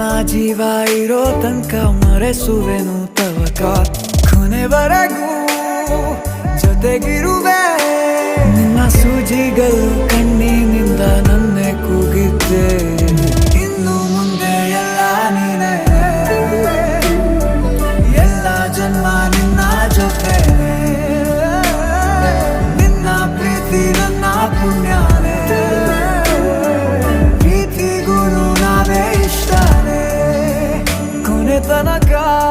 ನನ್ನ ಜೀವ ಇರೋ ತನಕ ಮರೆಸುವೆನು ತವಕ ಕೊನೆವರೆಗೂ ಜೊತೆಗಿರುವೆ. ನಿನ್ನ ಸೂಜಿಗಳು ಕೂಗಿದ್ದೆ sana kal